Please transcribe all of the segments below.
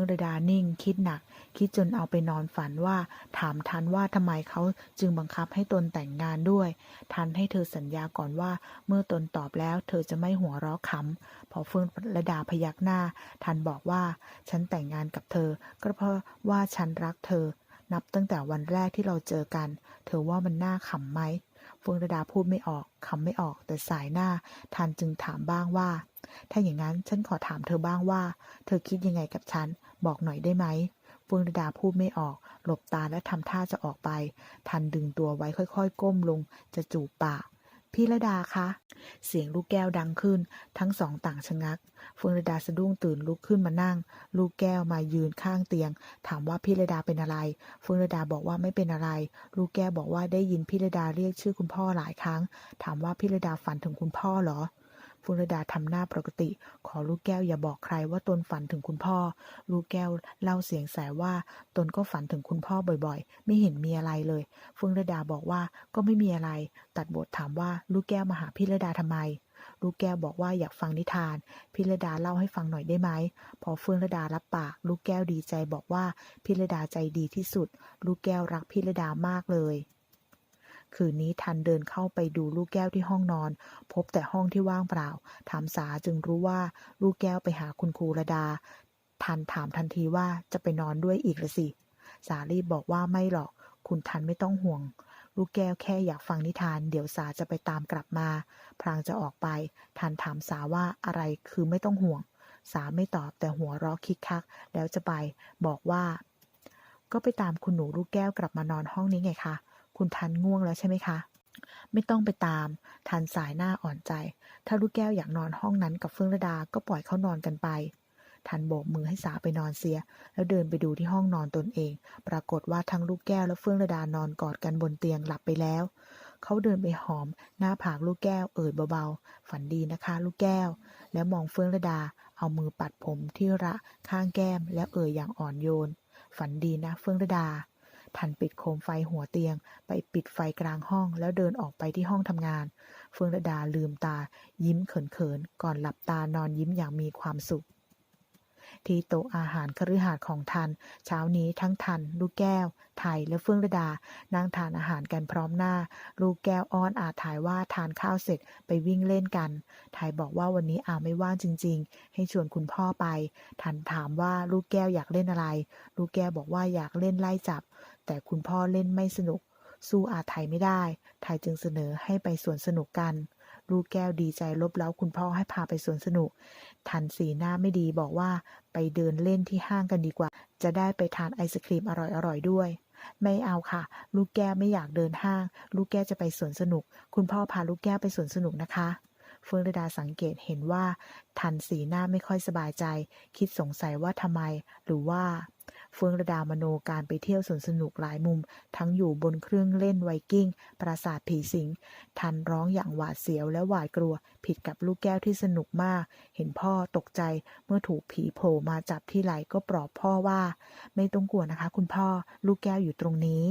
งระดานิ่ง คิดหนัก คิดจนเอาไปนอนฝันว่า ถามทันว่าทำไมเขาจึงบังคับให้ตนแต่งงานด้วย ทันให้เธอสัญญาก่อนว่า เมื่อตนตอบแล้ว เธอจะไม่หัวเราะขำพอเฟื่องระดาพยักหน้า ทันบอกว่า ฉันแต่งงานกับเธอ ก็เพราะว่าฉันรักเธอ นับตั้งแต่วันแรกที่เราเจอกัน เธอว่ามันน่าขำไหม เฟืองระดาพูดไม่ออกคำไม่ออก แต่สายหน้าทันจึงถามบ้างว่า ถ้าอย่างนั้นฉันขอถามเธอบ้างว่า เธอคิดยังไงกับฉัน บอกหน่อยได้ไหมเฟืองระดาพูดไม่ออก หลบตาและทำท่าจะออกไป ทันดึงตัวไว้ค่อยๆ ก้มลง จะจูบปาก พี่ระดาคะ เสียงลูกแก้วดังขึ้น ทั้งสองต่างชะงักเฟืองระดาสะดุ้งตื่นลุกขึ้นมานั่ง ลูกแก้วมายืนข้างเตียง ถามว่าพี่ระดาเป็นอะไรเฟืองระดาบอกว่าไม่เป็นอะไร ลูกแก้วบอกว่าได้ยินพี่ระดาเรียกชื่อคุณพ่อหลายครั้ง ถามว่าพี่ระดาฝันถึงคุณพ่อเหรอ ฟื่องระดาทำหน้าปกติ ขอลูกแก้วอย่าบอกใครว่าตนฝันถึงคุณพ่อ ลูกแก้วเล่าเสียงแสว่า ตนก็ฝันถึงคุณพ่อบ่อยๆ ไม่เห็นมีอะไรเลยฟื่องระดาบอกว่าก็ไม่มีอะไร ตัดบทถามว่าลูกแก้วมาหาพี่ระดาทำไมลูกแก้วบอกว่าอยากฟังนิทานพี่ระดาเล่าให้ฟังหน่อยได้ไหม พอเฟื่องระดารับปาก ลูกแก้วดีใจบอกว่าพี่ระดาใจดีที่สุด ลูกแก้วรักพี่ระดามากเลย คืนนี้ทันเดินเข้าไปดูลูกแก้วที่ห้องนอน พบแต่ห้องที่ว่างเปล่า ถามสาจึงรู้ว่าลูกแก้วไปหาคุณครูระดา ทันถามทันทีว่าจะไปนอนด้วยอีกละสิ สารีบบอกว่าไม่หรอก คุณทันไม่ต้องห่วง ลูกแก้วแค่อยากฟังนิทาน เดี๋ยวสาจะไปตามกลับมาพรางจะออกไป ทันถามสาว่าอะไรคือไม่ต้องห่วง สาไม่ตอบแต่หัวเราะคิกคัก แล้วจะไป บอกว่าก็ไปตามคุณหนูลูกแก้วกลับมานอนห้องนี้ไงคะ คุณทันง่วงแล้วใช่ไหมคะ ไม่ต้องไปตามทันสายหน้าอ่อนใจ ถ้าลูกแก้วอยากนอนห้องนั้นกับเฟื่องระดาก็ปล่อยเขานอนกันไป ทันโบกมือให้สาไปนอนเสีย แล้วเดินไปดูที่ห้องนอนตนเอง ปรากฏว่าทั้งลูกแก้วและเฟื่องระดานอนกอดกันบนเตียงหลับไปแล้ว เขาเดินไปหอม หน้าผากลูกแก้วเอ่ยเบาๆ ฝันดีนะคะ ลูกแก้ว แล้วมองเฟื่องระดา เอามือปัดผมที่ระข้างแก้ม แล้วเอ่ยอย่างอ่อนโยน ฝันดีนะเฟื่องระดา ทันปิดโคมไฟหัวเตียง ไปปิดไฟกลางห้องแล้วเดินออกไปที่ห้องทำงาน เฟื่องระดาลืมตา ยิ้มเขินๆ ก่อนหลับตานอนยิ้มอย่างมีความสุข ที่โต๊ะอาหารคฤหาสน์ของทัน เช้านี้ทั้งทัน ลูกแก้ว ไทยและเฟื่องระดา นั่งทานอาหารกันพร้อมหน้า ลูกแก้วอ้อนอาถ่ายว่าทานข้าวเสร็จไปวิ่งเล่นกันไทยบอกว่าวันนี้อาไม่ว่างจริง ๆ ให้ชวนคุณพ่อไป ทันถามว่าลูกแก้วอยากเล่นอะไร ลูกแก้วบอกว่าอยากเล่นไล่จับ แต่คุณพ่อเล่นไม่สนุก สู้อาไทยไม่ได้ไทยจึงเสนอให้ไปสวนสนุกกัน ลูกแก้วดีใจลบเล้าคุณพ่อให้พาไปสวนสนุก ทันสีหน้าไม่ดีบอกว่าไปเดินเล่นที่ห้างกันดีกว่า จะได้ไปทานไอศครีมอร่อยๆด้วยไม่เอาค่ะ ลูกแก้วไม่อยากเดินห้าง ลูกแก้วจะไปสวนสนุก คุณพ่อพาลูกแก้วไปสวนสนุกนะคะ เฟื่องระดาสังเกตเห็นว่า ทันสีหน้าไม่ค่อยสบายใจ คิดสงสัยว่าทำไม หรือว่า เฟื่องระดามโนการไปเที่ยวสวนสนุกหลายมุม ทั้งอยู่บนเครื่องเล่นไวกิ้ง ปราสาทผีสิง ทันร้องอย่างหวาดเสียวและหวาดกลัว ผิดกับลูกแก้วที่สนุกมาก เห็นพ่อตกใจเมื่อถูกผีโผล่มาจับที่ไหล่ก็ปลอบพ่อว่า ไม่ต้องกลัวนะคะ คุณพ่อ ลูกแก้วอยู่ตรงนี้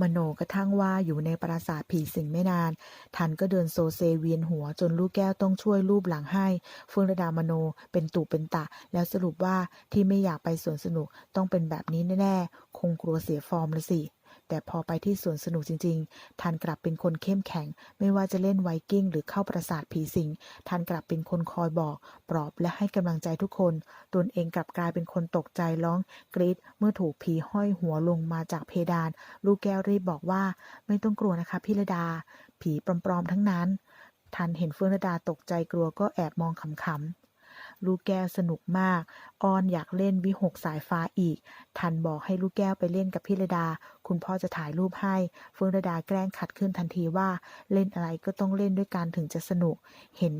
มโนกระทั่งว่าอยู่ในปราสาทผีสิงไม่นาน ทันก็เดินโซเซเวียนหัวจนลูกแก้วต้องช่วยรูปหลังให้เฟื่องระดามโนเป็นตุเป็นตะ แล้วสรุปว่าที่ไม่อยากไปสวนสนุกต้องเป็นแบบนี้แน่ๆ คงกลัวเสียฟอร์มละสิ แต่พอไปที่สวนสนุกจริง ๆทันกลับเป็นคนเข้มแข็ง ไม่ว่าจะเล่นไวกิ้งหรือเข้าปราสาทผีสิงทันกลับเป็นคนคอยบอก ปลอบและให้กำลังใจทุกคน ตนเองกลับกลายเป็นคนตกใจร้องกรีดเมื่อถูกผีห้อยหัวลงมาจากเพดาน ลูกแก้วรีบบอกว่า ไม่ต้องกลัวนะคะพี่ระดา ผีปลอมๆทั้งนั้นทันเห็นเฟื่องระดาตกใจกลัวก็แอบมองขำๆ ลูกแก้วสนุกมากออนอยากเล่นวิหกสายฟ้าอีก ทันบอกให้ลูกแก้วไปเล่นกับพี่ระดา คุณพ่อจะถ่ายรูปให้เฟื่องระดาแกล้งขัดขึ้นทันทีว่า เล่นอะไรก็ต้องเล่นด้วยกันถึงจะสนุก เห็น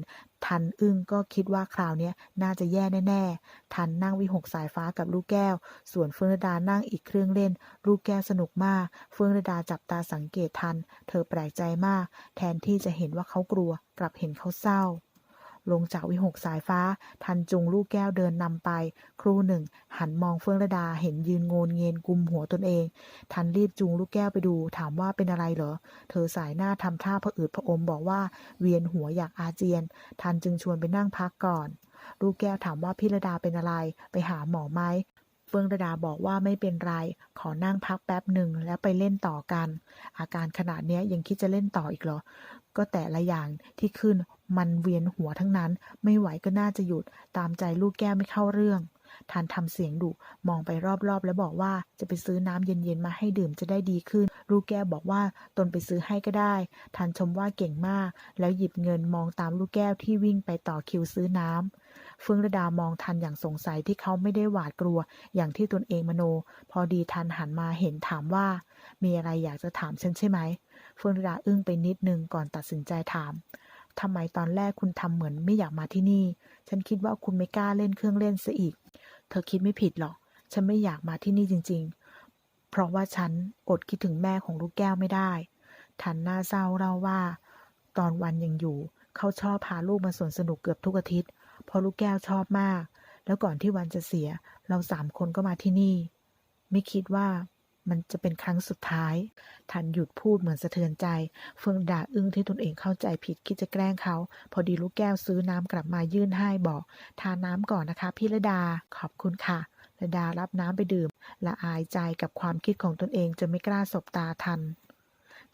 ทันอึ้งก็คิดว่าคราวนี้น่าจะแย่แน่ๆ ทันนั่งวิหกสายฟ้ากับลูกแก้ว ส่วนเฟื่องระดานั่งอีกเครื่องเล่น ลูกแก้วสนุกมาก เฟื่องระดาจับตาสังเกตทัน เธอแปลกใจมาก แทนที่จะเห็นว่าเขากลัว กลับเห็นเขาเศร้า ลงจากวิหกสายฟ้า ทันจุงลูกแก้วเดินนำไป ครู่หนึ่ง หันมองเฟื่องระดาเห็นยืนโงนเงียนกุมหัวตนเอง ทันรีบจูงลูกแก้วไปดู ถามว่าเป็นอะไรเหรอ เธอสายหน้าทำท่าผะอืดผะอมบอกว่าเวียนหัวอยากอาเจียน ทันจึงชวนไปนั่งพักก่อน ลูกแก้วถามว่าพี่ระดาเป็นอะไร ไปหาหมอไหมเฟื่องระดาบอกว่าไม่เป็นไร ขอนั่งพักแป๊บหนึ่งแล้วไปเล่นต่อกัน อาการขนาดนี้ยังคิดจะเล่นต่ออีกเหรอ ก็แต่ละอย่างที่ขึ้นมันเวียนหัวทั้งนั้น ไม่ไหวก็น่าจะหยุด ตามใจลูกแก้วไม่เข้าเรื่องทันทำเสียงดุมองไปรอบๆ แล้วบอกว่าจะไปซื้อน้ำเย็นๆมาให้ดื่มจะได้ดีขึ้น ลูกแก้วบอกว่าตนไปซื้อให้ก็ได้ทันชมว่าเก่งมาก แล้วหยิบเงินมองตามลูกแก้วที่วิ่งไปต่อคิวซื้อน้ำเฟื่องระดามองทันอย่างสงสัยที่เขาไม่ได้หวาดกลัว อย่างที่ตนเองมโน พอดีทันหันมาเห็นถามว่า มีอะไรอยากจะถามฉันใช่ไหม เฟื่องระดาอึ้งไปนิดนึงก่อนตัดสินใจถามทำไมตอนแรกคุณทำเหมือนไม่อยากมาที่นี่ ฉันคิดว่าคุณไม่กล้าเล่นเครื่องเล่นซะอีก เธอคิดไม่ผิดหรอก ฉันไม่อยากมาที่นี่จริง ๆ เพราะว่าฉันอดคิดถึงแม่ของลูกแก้วไม่ได้ทันหน้าเศร้าเล่าว่า ตอนวันยังอยู่ เขาชอบพาลูกมาสวนสนุกเกือบทุกอาทิตย์ เพราะลูกแก้วชอบมาก แล้วก่อนที่วันจะเสีย เราสามคนก็มาที่นี่ ไม่คิดว่า มันจะเป็นครั้งสุดท้าย ทันหยุดพูดเหมือนสะเทือนใจ เฟื่องด่าอึ้งที่ตนเองเข้าใจผิดคิดจะแกล้งเขา พอดีลูกแก้วซื้อน้ำกลับมายื่นให้บอก ทานน้ำก่อนนะคะพี่ระดา ขอบคุณค่ะระดารับน้ำไปดื่ม ละอายใจกับความคิดของตนเองจนไม่กล้าสบตาทัน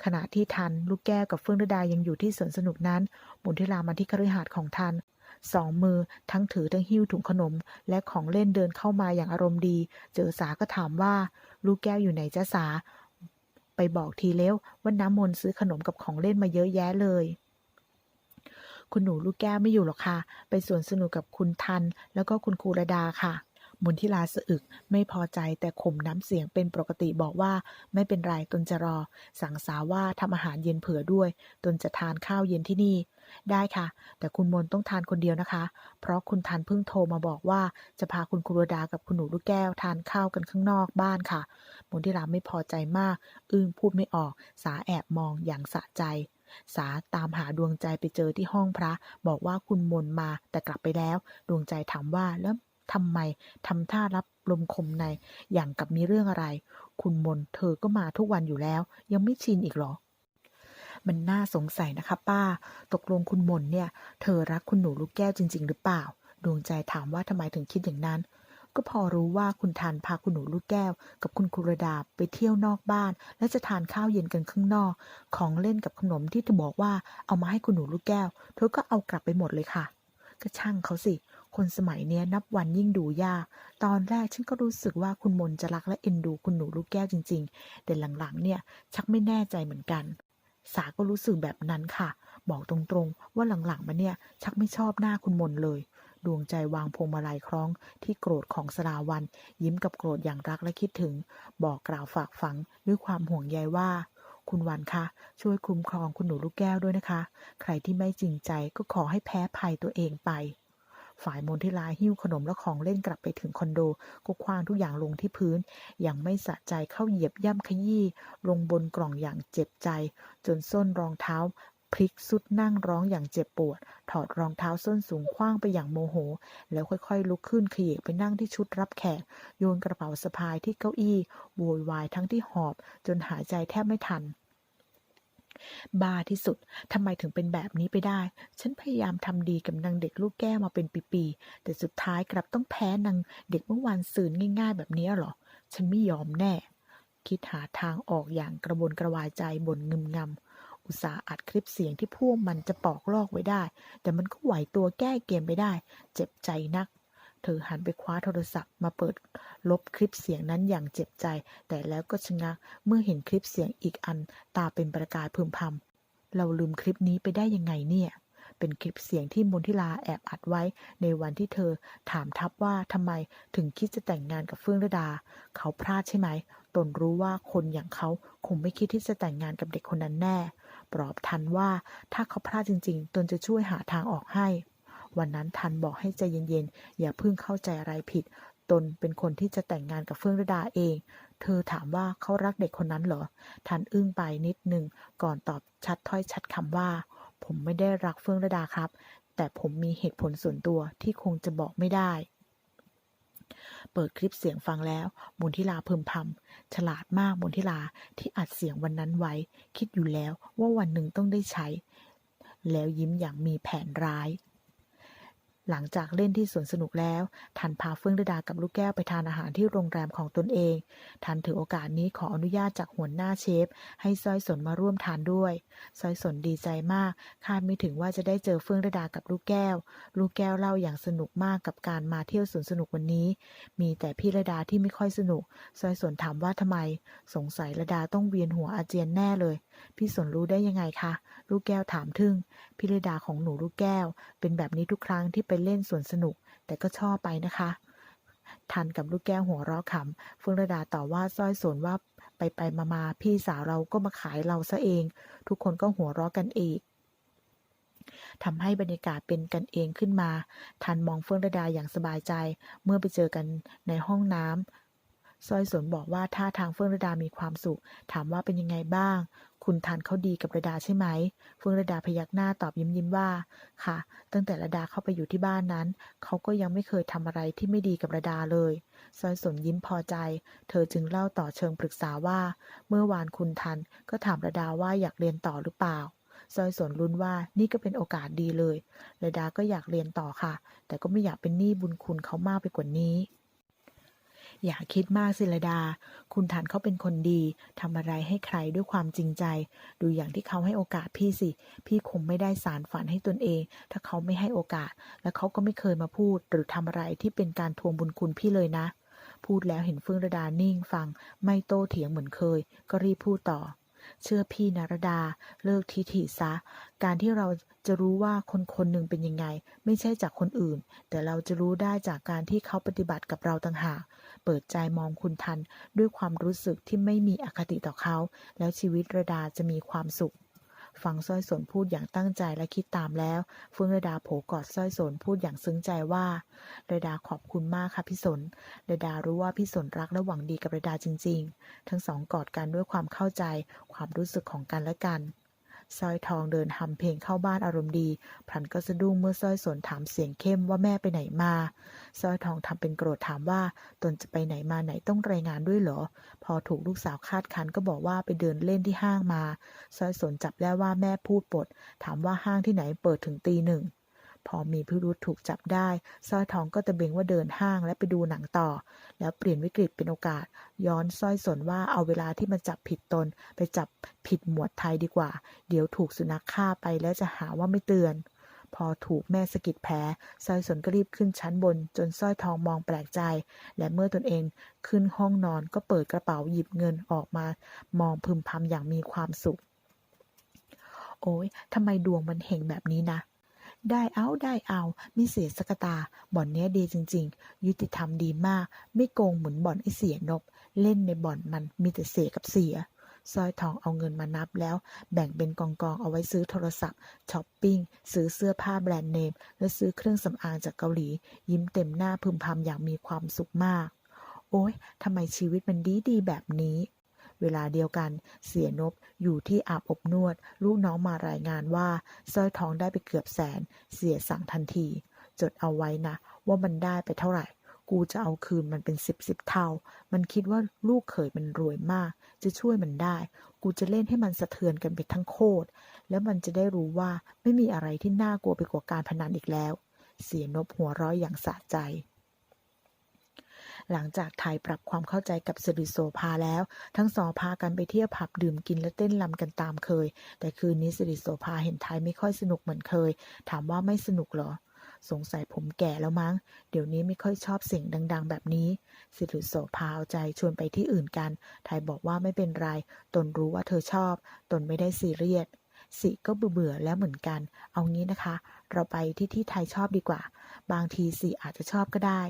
ขณะที่ทัน ลูกแก้วกับเฟื่องระดายังอยู่ที่สวนสนุกนั้นหมุนทิลามาที่คฤหาสน์ของทันสองมือทั้งถือทั้งหิ้วถุงขนม และของเล่นเดินเข้ามาอย่างอารมณ์ดี เจอสาก็ถามว่า ลูกแก้วอยู่ไหนจ้าสา ไปบอกทีเร็วว่าน้ำมนต์ซื้อขนมกับของเล่นมาเยอะแยะเลย คุณหนูลูกแก้วไม่อยู่หรอกค่ะ ไปสวนสนุกกับคุณทัน แล้วก็คุณครูระดาค่ะมนทิลาสะอึกไม่พอใจแต่ข่มน้ำเสียงเป็นปกติบอกว่าไม่เป็นไรตนจะรอ สั่งสาว่าทำอาหารเย็นเผื่อด้วย ตนจะทานข้าวเย็นที่นี่ได้ค่ะ แต่คุณมนต้องทานคนเดียวนะคะ เพราะคุณทันเพิ่งโทรมาบอกว่าจะพาคุณครูดากับคุณหนูลูกแก้วทานข้าวกันข้างนอกบ้านค่ะ มนทิราไม่พอใจมาก อึ้งพูดไม่ออก สาแอบมองอย่างสะใจ สาตามหาดวงใจไปเจอที่ห้องพระ บอกว่าคุณมนมาแต่กลับไปแล้ว ดวงใจถามว่าแล้วทำไมทำท่ารับลมคมใน อย่างกับมีเรื่องอะไร คุณมนเธอก็มาทุกวันอยู่แล้ว ยังไม่ชินอีกหรอ มันน่าสงสัยนะคะ ป้า ตกลงคุณมนเนี่ย เธอรักคุณหนูลูกแก้วจริง ๆ หรือเปล่า ดวงใจถามว่าทำไมถึงคิดอย่างนั้น ก็พอรู้ว่าคุณทันพาคุณหนูลูกแก้ว กับคุณครูรดาไปเที่ยวนอกบ้าน และจะทานข้าวเย็นกันข้างนอก ของเล่นกับขนมที่เธอบอกว่าเอามาให้คุณหนูลูกแก้ว เธอก็เอากลับไปหมดเลยค่ะ ก็ช่างเขาสิคนสมัยเนี้ยนับวันยิ่งดูยาก ตอนแรกฉันก็รู้สึกว่าคุณมนจะรักและเอ็นดูคุณหนูลูกแก้วจริง ๆ แต่หลังๆ เนี่ยชักไม่แน่ใจเหมือนกัน สาก็รู้สึกแบบนั้นค่ะ บอกตรงๆ ว่าหลังๆมาเนี่ย ชักไม่ชอบหน้าคุณมนเลย ดวงใจวางพวงมาลัยคล้อง ที่โกรธของสราวัน ยิ้มกับโกรธอย่างรักและคิดถึง บอกกล่าวฝากฝังด้วยความห่วงใยว่า คุณวันคะช่วยคุ้มครองคุณหนูลูกแก้วด้วยนะคะ ใครที่ไม่จริงใจก็ขอให้แพ้ภัยตัวเองไป ฝ่ายมนทิลาหิ้วขนมและของเล่นกลับไปถึงคอนโด ก็คว้างทุกอย่างลงที่พื้น อยังไม่สะใจเข้าเหยียบย่ำขยี้ลงบนกล่องอย่างเจ็บใจ จนส้นรองเท้าพลิกสุดนั่งร้องอย่างเจ็บปวด ถอดรองเท้าส้นสูงคว้างไปอย่างโมโห แล้วค่อยๆ ลุกขึ้นขยิกไปนั่งที่ชุดรับแขก โยนกระเป๋าสะพายที่เก้าอี้โวยวายทั้งที่หอบ จนหายใจแทบไม่ทัน บ้าที่สุดทำไมถึงเป็นแบบนี้ไปได้ ฉันพยายามทำดีกับนางเด็กลูกแก้วมาเป็นปีๆ แต่สุดท้ายกลับต้องแพ้นางเด็กเมื่อวานซืนง่าย ๆ แบบนี้หรอ ฉันไม่ยอมแน่ คิดหาทางออกอย่างกระวนกระวายใจบ่นงึมงำอุตส่าห์อัดคลิปเสียงที่พวกมันจะปอกลอกไว้ได้ แต่มันก็ไหวตัวแก้เกมไปได้ เจ็บใจนัก เธอหันไปคว้าโทรศัพท์มาเปิดลบคลิปเสียงนั้นอย่างเจ็บใจ แต่แล้วก็ชะงักเมื่อเห็นคลิปเสียงอีกอัน ตาเป็นประกายพึมพำเราลืมคลิปนี้ไปได้ยังไงเนี่ย เป็นคลิปเสียงที่มนทิลาแอบอัดไว้ ในวันที่เธอถามทับว่าทำไมถึงคิดจะแต่งงานกับเฟื่องระดา เขาพลาดใช่ไหม ตนรู้ว่าคนอย่างเขาคงไม่คิดที่จะแต่งงานกับเด็กคนนั้นแน่ ปลอบทันว่าถ้าเขาพลาดจริง ๆ ตนจะช่วยหาทางออกให้ วันนั้นทันบอกให้ใจเย็นๆ อย่าเพิ่งเข้าใจอะไรผิด ตนเป็นคนที่จะแต่งงานกับเฟื่องระดาเอง เธอถามว่าเขารักเด็กคนนั้นเหรอ ทันอึ้งไปนิดหนึ่งก่อนตอบชัดถ้อยชัดคำว่า ผมไม่ได้รักเฟื่องระดาครับ แต่ผมมีเหตุผลส่วนตัวที่คงจะบอกไม่ได้เปิดคลิปเสียงฟังแล้วมนทิลาพึมพำฉลาดมากมนทิลาที่อัดเสียงวันนั้นไว้ คิดอยู่แล้วว่าวันหนึ่งต้องได้ใช้ แล้วยิ้มอย่างมีแผนร้าย หลังจากเล่นที่สวนสนุกแล้ว ทันพาเฟื่องระดากับลูกแก้วไปทานอาหารที่โรงแรมของตนเอง ทันถือโอกาสนี้ขออนุญาตจากหัวหน้าเชฟ ให้สร้อยสนมาร่วมทานด้วยสร้อยสนดีใจมาก คาดไม่ถึงว่าจะได้เจอเฟื่องระดากับลูกแก้ว ลูกแก้วเล่าอย่างสนุกมากกับการมาเที่ยวสวนสนุกวันนี้ มีแต่พี่ระดาที่ไม่ค่อยสนุกสร้อยสนถามว่าทำไม สงสัยระดาต้องเวียนหัวอาเจียนแน่เลย พี่สนรู้ได้ยังไงคะ ลูกแก้วถามทึ่ง พิรดาของหนูลูกแก้ว เป็นแบบนี้ทุกครั้งที่ไปเล่นสวนสนุก แต่ก็ชอบไปนะคะ ทันกับลูกแก้วหัวเราะขำเฟื่องระดาต่อว่าสร้อยสนว่าไปไปมามาพี่สาวเราก็มาขายเราซะเอง ทุกคนก็หัวเราะกันอีกทำให้บรรยากาศเป็นกันเองขึ้นมา ทันมองเฟื่องระดาอย่างสบายใจ เมื่อไปเจอกันในห้องน้ำสร้อยสนบอกว่าท่าทางเฟื่องระดามีความสุข ถามว่าเป็นยังไงบ้าง คุณทันเขาดีกับระดาใช่ไหมเฟื่องระดาพยักหน้าตอบยิ้มยิ้มว่า ค่ะ ตั้งแต่ระดาเข้าไปอยู่ที่บ้านนั้น เขาก็ยังไม่เคยทำอะไรที่ไม่ดีกับระดาเลยสร้อยสนยิ้มพอใจ เธอจึงเล่าต่อเชิงปรึกษาว่า เมื่อวานคุณทันก็ถามระดาว่าอยากเรียนต่อหรือเปล่าสร้อยสนรุนว่านี่ก็เป็นโอกาสดีเลยระดาก็อยากเรียนต่อค่ะ แต่ก็ไม่อยากเป็นหนี้บุญคุณเขามากไปกว่านี้ อย่าคิดมากสิระดา คุณฐานเขาเป็นคนดีทำอะไรให้ใครด้วยความจริงใจ ดูอย่างที่เขาให้โอกาสพี่สิ พี่คงไม่ได้สารฝันให้ตนเอง ถ้าเขาไม่ให้โอกาส และเขาก็ไม่เคยมาพูด หรือทำอะไรที่เป็นการทวงบุญคุณพี่เลยนะ พูดแล้วเห็นเฟื่องระดานิ่งฟัง ไม่โต้เถียงเหมือนเคย ก็รีบพูดต่อ เชื่อพี่นรดา เลิกทิฐิซะ การที่เราจะรู้ว่าคนคนหนึ่งเป็นยังไง ไม่ใช่จากคนอื่น แต่เราจะรู้ได้จากการที่เขาปฏิบัติกับเราต่างหาก เปิดใจมองคุณทันด้วยความรู้สึกที่ไม่มีอคติต่อเขา แล้วชีวิตระดาจะมีความสุข ฟังสร้อยสนพูดอย่างตั้งใจและคิดตามแล้วเฟื่องระดาโผกอดสร้อยสนพูดอย่างซึ้งใจว่าระดาขอบคุณมากค่ะพี่สนระดารู้ว่าพี่สนรักและหวังดีกับระดาจริง ๆ ทั้งสองกอดกันด้วยความเข้าใจความรู้สึกของกันและกัน สร้อยทองเดินทำเพลงเข้าบ้านอารมณ์ดี พลันก็สะดุ้งเมื่อสร้อยสนถามเสียงเข้มว่าแม่ไปไหนมา สร้อยทองทำเป็นโกรธถามว่า ตนจะไปไหนมาไหนต้องรายงานด้วยเหรอ พอถูกลูกสาวคาดคันก็บอกว่าไปเดินเล่นที่ห้างมา สร้อยสนจับได้ว่าแม่พูดปด ถามว่าห้างที่ไหนเปิดถึงตีหนึ่ง พอมีพิรุธถูกจับได้สร้อยทองก็ตะเบงว่าเดินห้างและไปดูหนังต่อ แล้วเปลี่ยนวิกฤตเป็นโอกาส ย้อนสร้อยสนว่าเอาเวลาที่มันจับผิดตน ไปจับผิดหมวดไทยดีกว่า เดี๋ยวถูกสุนัขฆ่าไปแล้วจะหาว่าไม่เตือน พอถูกแม่สะกิดแผลสร้อยสนก็รีบขึ้นชั้นบน จนสร้อยทองมองแปลกใจ และเมื่อตนเองขึ้นห้องนอนก็เปิดกระเป๋าหยิบเงินออกมา มองพึมพำอย่างมีความสุขโอ้ยทำไมดวงมันเห็งแบบนี้นะ ได้เอาได้เอา ไม่เสียสกตา บ่อนเนี้ยดีจริง ๆ ยุติธรรมดีมาก ไม่โกงเหมือนบ่อนไอเสียนบ เล่นในบ่อนมันมีแต่เสียกับเสียสร้อยทองเอาเงินมานับแล้ว แบ่งเป็นกองกองเอาไว้ซื้อโทรศัพท์ช้อปปิ้ง ซื้อเสื้อผ้าแบรนด์เนม และซื้อเครื่องสำอางจากเกาหลี ยิ้มเต็มหน้าพึมพำอย่างมีความสุขมาก โอ้ยทำไมชีวิตมันดีดีแบบนี้ เวลาเดียวกัน เสียนบอยู่ที่อาบอบนวด ลูกน้องมารายงานว่าสร้อยทองได้ไปเกือบแสน เสียสั่งทันที จดเอาไว้นะ ว่ามันได้ไปเท่าไหร่ กูจะเอาคืนมันเป็นสิบสิบเท่า มันคิดว่าลูกเขยมันรวยมาก จะช่วยมันได้ กูจะเล่นให้มันสะเทือนกันไปทั้งโคตร แล้วมันจะได้รู้ว่าไม่มีอะไรที่น่ากลัวไปกว่าการพนันอีกแล้ว เสียนบหัวร้อยอย่างสะใจ หลังจากไทยปรับความเข้าใจกับสิริโสภาแล้ว ทั้งสองพากันไปเที่ยวผับดื่มกินและเต้นรำกันตามเคย แต่คืนนี้สิริโสภาเห็นไทยไม่ค่อยสนุกเหมือนเคย ถามว่าไม่สนุกเหรอ สงสัยผมแก่แล้วมั้ง เดี๋ยวนี้ไม่ค่อยชอบเสียงดัง ๆ แบบนี้ สิริโสภาเอาใจชวนไปที่อื่นกันไทยบอกว่าไม่เป็นไร ตนรู้ว่าเธอชอบ ตนไม่ได้ซีเรียสสิก็เบื่อๆแล้วเหมือนกัน เอางี้นะคะ เราไปที่ที่ไทยชอบดีกว่า บางทีสิอาจจะชอบก็ได้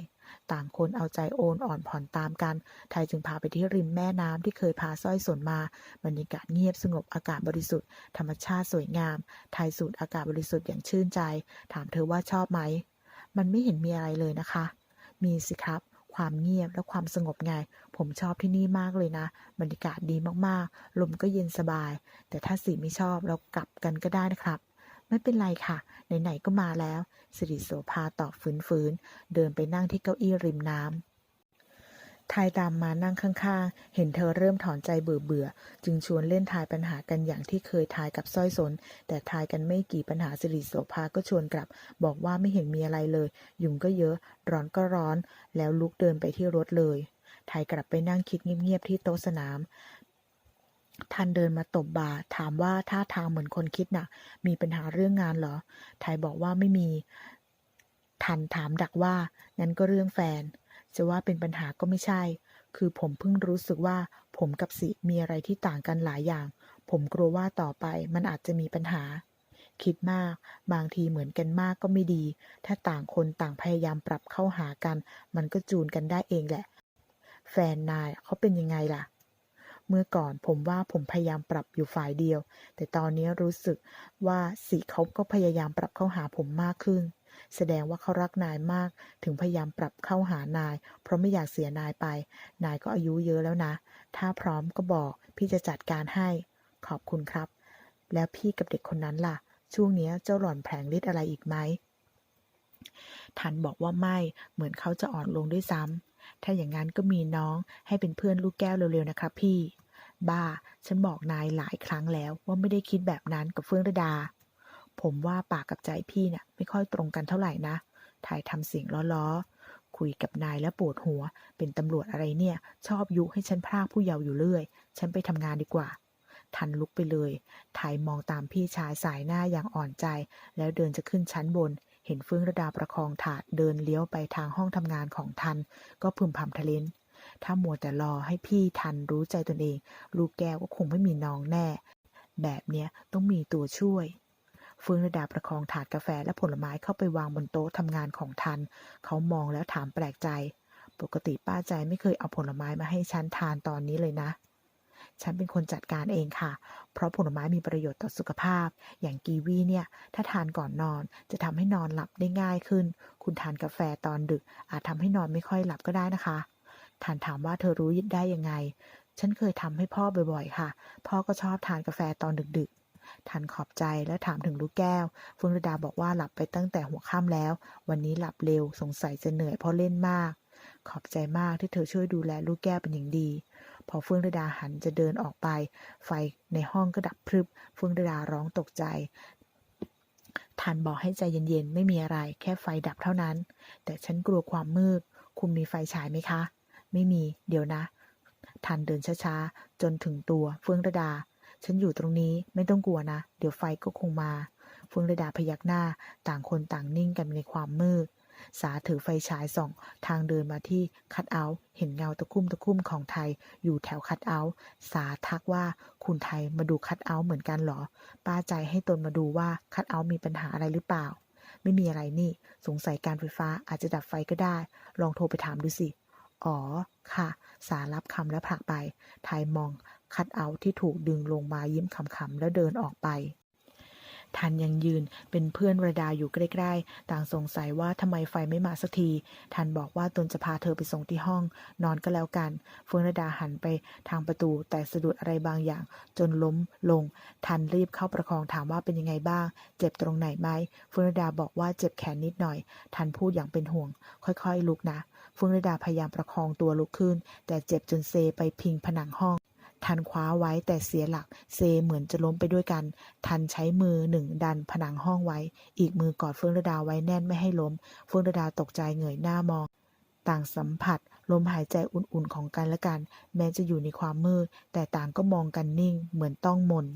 ต่างคนเอาใจโอนอ่อนผ่อนตามกัน ไทยจึงพาไปที่ริมแม่น้ำที่เคยพาสร้อยสนมา บรรยากาศเงียบสงบอากาศบริสุทธิ์ ธรรมชาติสวยงาม ไทยสูดอากาศบริสุทธิ์อย่างชื่นใจ ถามเธอว่าชอบไหม มันไม่เห็นมีอะไรเลยนะคะ มีสิครับ ความเงียบและความสงบไง ผมชอบที่นี่มากเลยนะ บรรยากาศดีมากๆ ลมก็เย็นสบาย แต่ถ้าสีไม่ชอบเรากลับกันก็ได้นะครับ ไม่เป็นไรค่ะ ไหนๆก็มาแล้ว สิริโสภาตอบฝืนๆ เดินไปนั่งที่เก้าอี้ริมน้ำทายตามมานั่งข้างๆ เห็นเธอเริ่มถอนใจเบื่อๆ จึงชวนเล่นทายปัญหากันอย่างที่เคยทายกับสร้อยสน แต่ทายกันไม่กี่ปัญหาสิริโสภาก็ชวนกลับ บอกว่าไม่เห็นมีอะไรเลย ยุงก็เยอะ ร้อนก็ร้อน แล้วลุกเดินไปที่รถเลยทายกลับไปนั่งคิดเงียบๆที่โต๊ะสนาม ทันเดินมาตบบ่าถามว่าท่าทางเหมือนคนคิดหนัก มีปัญหาเรื่องงานเหรอไทยบอกว่าไม่มี ทันถามดักว่า งั้นก็เรื่องแฟน จะว่าเป็นปัญหาก็ไม่ใช่ คือผมเพิ่งรู้สึกว่า ผมกับสิมีอะไรที่ต่างกันหลายอย่าง ผมกลัวว่าต่อไปมันอาจจะมีปัญหา คิดมาก บางทีเหมือนกันมากก็ไม่ดี ถ้าต่างคนต่างพยายามปรับเข้าหากัน มันก็จูนกันได้เองแหละ แฟนนายเขาเป็นยังไงล่ะ เมื่อก่อนผมว่าผมพยายามปรับอยู่ฝ่ายเดียว แต่ตอนนี้รู้สึกว่าสิเขาก็พยายามปรับเข้าหาผมมากขึ้น แสดงว่าเขารักนายมาก ถึงพยายามปรับเข้าหานาย เพราะไม่อยากเสียนายไป นายก็อายุเยอะแล้วนะ ถ้าพร้อมก็บอก พี่จะจัดการให้ ขอบคุณครับ แล้วพี่กับเด็กคนนั้นล่ะ ช่วงนี้เจ้าหล่อนแผลงฤทธิ์อะไรอีกไหมทันบอกว่าไม่ เหมือนเขาจะอ่อนลงด้วยซ้ำ ถ้าอย่างนั้นก็มีน้องให้เป็นเพื่อนลูกแก้วเร็วๆนะครับพี่ บ้า ฉันบอกนายหลายครั้งแล้วว่าไม่ได้คิดแบบนั้นกับเฟื่องระดา ผมว่าปากกับใจพี่เนี่ยไม่ค่อยตรงกันเท่าไหร่นะถ่ายทำเสียงล้อๆ คุยกับนายแล้วปวดหัว เป็นตำรวจอะไรเนี่ย ชอบยุให้ฉันพรากผู้เยาว์อยู่เรื่อย ฉันไปทำงานดีกว่า ทันลุกไปเลยถ่ายมองตามพี่ชายสายหน้าอย่างอ่อนใจ แล้วเดินจะขึ้นชั้นบน เห็นเฟื่องระดาประคองถาดเดินเลี้ยวไปทางห้องทำงานของทัน ก็พึมพำทะเลนถ้ามัวแต่รอให้พี่ทันรู้ใจตนเอง ลูกแก้วก็คงไม่มีน้องแน่ แบบเนี้ยต้องมีตัวช่วยเฟื่องระดาประคองถาดกาแฟและผลไม้เข้าไปวางบนโต๊ะทำงานของทัน เขามองแล้วถามแปลกใจ ปกติป้าใจไม่เคยเอาผลไม้มาให้ฉันทานตอนนี้เลยนะ ฉันเป็นคนจัดการเองค่ะ เพราะผลไม้มีประโยชน์ต่อสุขภาพ อย่างกีวีเนี่ย ถ้าทานก่อนนอนจะทำให้นอนหลับได้ง่ายขึ้น คุณทานกาแฟตอนดึก อาจทำให้นอนไม่ค่อยหลับก็ได้นะคะทานถามว่าเธอรู้ได้ยังไง ฉันเคยทำให้พ่อบ่อยๆ ค่ะ พ่อก็ชอบทานกาแฟตอนดึกๆทันขอบใจและถามถึงลูกแก้วฟื่งรดาบอกว่าหลับไปตั้งแต่หัวค่ำแล้ว วันนี้หลับเร็วสงสัยจะเหนื่อยเพราะเล่นมาก ขอบใจมากที่เธอช่วยดูแลลูกแก้วเป็นอย่างดี พอเฟื่องระดาหันจะเดินออกไป ไฟในห้องก็ดับพรึบ เฟื่องระดาร้องตกใจทันบอกให้ใจเย็นๆ ไม่มีอะไร แค่ไฟดับเท่านั้น แต่ฉันกลัวความมืด คุณมีไฟฉายไหมคะ ไม่มี เดี๋ยวนะทันเดินช้าๆ จนถึงตัวเฟื่องระดา ฉันอยู่ตรงนี้ไม่ต้องกลัวนะ เดี๋ยวไฟก็คงมา เฟื่องระดาพยักหน้า ต่างคนต่างนิ่งกันในความมืด สาถือไฟฉายส่อง ทางเดินมาที่คัทเอาท์เห็นเงาตะคุ่มตะคุ่มของไทย อยู่แถวคัทเอาท์สาทักว่าคุณไทยมาดูคัทเอาท์เหมือนกันเหรอ ป้าใจให้ตนมาดูว่าคัทเอาท์มีปัญหาอะไรหรือเปล่า ไม่มีอะไรนี่ สงสัยการไฟฟ้าอาจจะดับไฟก็ได้ ลองโทรไปถามดูสิ อ๋อ ค่ะ สารับคำและผลักไป ไทยมองคัทเอาท์ที่ถูกดึงลงมายิ้มขำๆแล้วเดินออกไป ทันยังยืนเป็นเพื่อนระดาอยู่ใกล้ๆ ต่างสงสัยว่าทำไมไฟไม่มาสักที ทันบอกว่าตนจะพาเธอไปส่งที่ห้อง นอนก็แล้วกัน เฟื่องระดาหันไปทางประตู แต่สะดุดอะไรบางอย่าง จนล้มลง ทันรีบเข้าประคองถามว่าเป็นยังไงบ้าง เจ็บตรงไหนไหมเฟื่องระดาบอกว่าเจ็บแขนนิดหน่อย ทันพูดอย่างเป็นห่วง ค่อยๆ ลุกนะเฟื่องระดาพยายามประคองตัวลุกขึ้น แต่เจ็บจนเซไปพิงผนังห้อง ทันคว้าไว้แต่เสียหลัก เซเหมือนจะล้มไปด้วยกัน ทันใช้มือหนึ่งดันผนังห้องไว้ อีกมือกอดเฟื่องระดาไว้แน่นไม่ให้ล้ม เฟื่องระดาตกใจเงยหน้ามอง ต่างสัมผัสลมหายใจอุ่นๆของกันและกัน แม้จะอยู่ในความมืดแต่ต่างก็มองกันนิ่ง เหมือนต้องมน